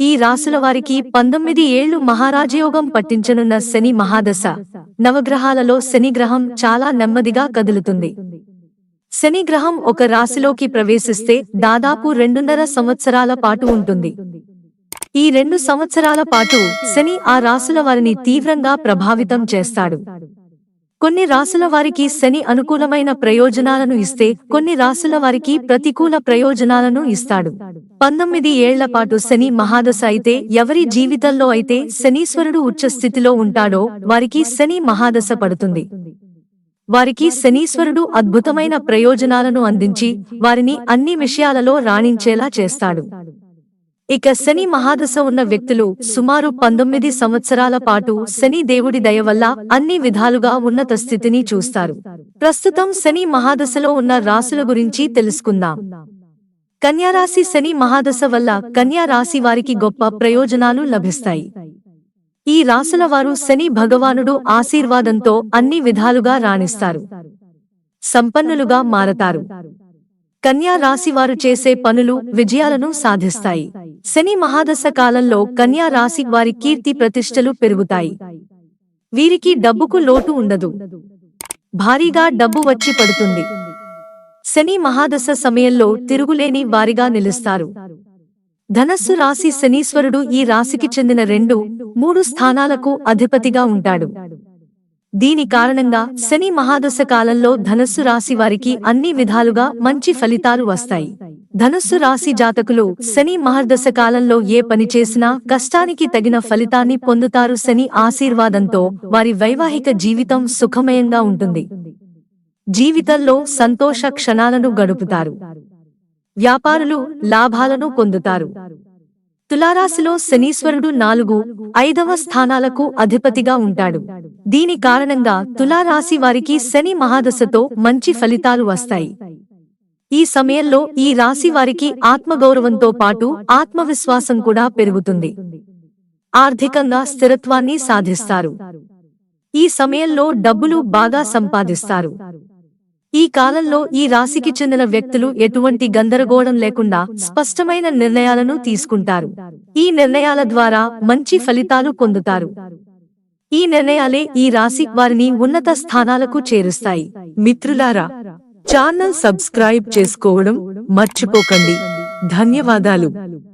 ఈ రాసుల వారికి పంతొమ్మిది ఏళ్ళు మహారాజయోగం పట్టించనున్న శని మహాదశ. నవగ్రహాలలో శని గ్రహం చాలా నెమ్మదిగా కదులుతుంది. శని గ్రహం ఒక రాశిలోకి ప్రవేశిస్తే దాదాపు రెండున్నర సంవత్సరాల పాటు ఉంటుంది. ఈ రెండు సంవత్సరాల పాటు శని ఆ రాసుల వారిని తీవ్రంగా ప్రభావితం చేస్తాడు. కొన్ని రాసుల వారికి శని అనుకూలమైన ప్రయోజనాలను ఇస్తే కొన్ని రాసుల వారికి ప్రతికూల ప్రయోజనాలను ఇస్తాడు. పంతొమ్మిది ఏళ్ళ పాటు శని మహాదశ అయితే ఎవరి జీవితంలో అయితే శనీశ్వరుడు ఉచ్చ స్థితిలో ఉంటాడో వారికి శని మహాదశ పడుతుంది. వారికి శనీశ్వరుడు అద్భుతమైన ప్రయోజనాలను అందించి వారిని అన్ని విషయాలలో రాణించేలా చేస్తాడు. ఇక శని మహాదశ ఉన్న వ్యక్తులు సుమారు పంతొమ్మిది సంవత్సరాల పాటు శని దేవుడి దయ వల్ల అన్ని విధాలుగా ఉన్నత స్థితిని చూస్తారు. ప్రస్తుతం శని మహాదశలో ఉన్న రాసుల గురించి తెలుసుకుందాం. కన్యారాశి శని మహాదశ వల్ల కన్యారాశి వారికి గొప్ప ప్రయోజనాలు లభిస్తాయి. ఈ రాసుల వారు శని భగవానుడు ఆశీర్వాదంతో అన్ని విధాలుగా రాణిస్తారు. సంపన్నులుగా మారతారు. కన్యా రాశి వారు చేసే పనులు విజయాలను సాధిస్తాయి. శని మహాదశ కాలంలో కన్యా రాశి వారి కీర్తి ప్రతిష్టలు పెరుగుతాయి. వీరికి డబ్బుకు లోటు ఉండదు. భారీగా డబ్బు వచ్చి పడుతుంది. శని మహాదశ సమయంలో తిరుగులేని వారిగా నిలుస్తారు. ధనస్సు రాశి శనీశ్వరుడు ఈ రాశికి చెందిన రెండు మూడు స్థానాలకు అధిపతిగా ఉంటాడు. దీని కారణంగా శని మహాదశ కాలంలో ధనస్సు రాశి వారికి అన్ని విధాలుగా మంచి ఫలితాలు వస్తాయి. ధనస్సు రాశి జాతకులు శని మహర్దశ కాలంలో ఏ పని చేసినా కష్టానికి తగిన ఫలితాన్ని పొందుతారు శని ఆశీర్వాదంతో వారి వైవాహిక జీవితం సుఖమయంగా ఉంటుంది. జీవితంలో సంతోష క్షణాలను గడుపుతారు. వ్యాపారులు లాభాలను పొందుతారు. తులారాశిలో శనీశ్వరుడు నాలుగు ఐదవ స్థానాలకు అధిపతిగా ఉంటాడు. దీని కారణంగా తులారాశి వారికి శని మహాదశతో మంచి ఫలితాలు వస్తాయి. ఈ సమయంలో ఈ రాశి వారికి ఆత్మగౌరవంతో పాటు ఆత్మవిశ్వాసం కూడా పెరుగుతుంది. ఆర్థికంగా స్థిరత్వాన్ని సాధిస్తారు. ఈ సమయంలో డబ్బులు బాగా సంపాదిస్తారు. ఈ కాలంలో ఈ రాశికి చెందిన వ్యక్తులు ఎటువంటి గందరగోళం లేకుండా స్పష్టమైన నిర్ణయాలను తీసుకుంటారు. ఈ నిర్ణయాల ద్వారా మంచి ఫలితాలు పొందుతారు. ఈ నిర్ణయాలే ఈ రాశి వారిని ఉన్నత స్థానాలకు చేరుస్తాయి. మిత్రులారా ఛానల్ సబ్స్క్రైబ్ చేసుకోవడం మర్చిపోకండి. ధన్యవాదాలు.